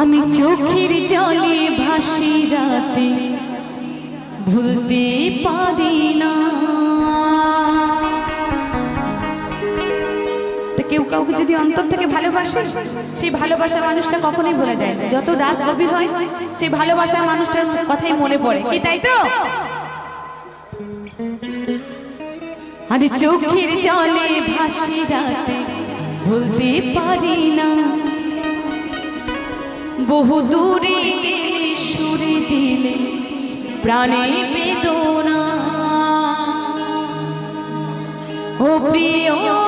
আমি চোখের জলে ভাসি রাতে, ভুলতে পারি না। কেউ কাউকে যদি অন্তর থেকে ভালোবাসে, সেই ভালোবাসার মানুষটা কখনোই ভুলে যায় না। যত রাত গভীর হয়, সেই ভালোবাসার মানুষটার কথাই মনে পড়ে। কি তাই তো? আরে চোখের জলে ভাসি রাতে, ভুলতে পারি না। বহু দূরে গেলে সুরে দিলে প্রাণে বেদনা। ও প্রিয়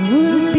hmm